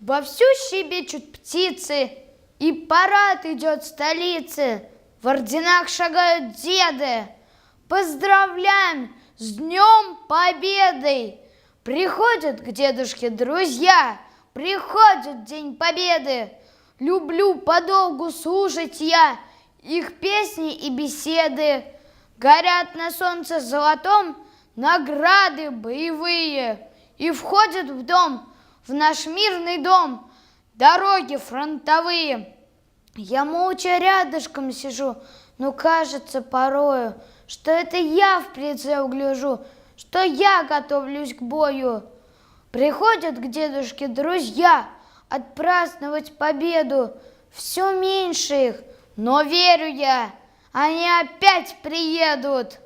Вовсю щебечут птицы, и парад идет в столице. В орденах шагают деды. Поздравляем с Днем Победы! Приходят к дедушке друзья, приходит День Победы. Люблю подолгу слушать я их песни и беседы. Горят на солнце золотом награды боевые. И входят в дом, в наш мирный дом, дороги фронтовые. Я молча рядышком сижу, но кажется порою, что это я в прицел гляжу, что я готовлюсь к бою. Приходят к дедушке друзья отпраздновать победу. Все меньше их, но верю я, они опять приедут.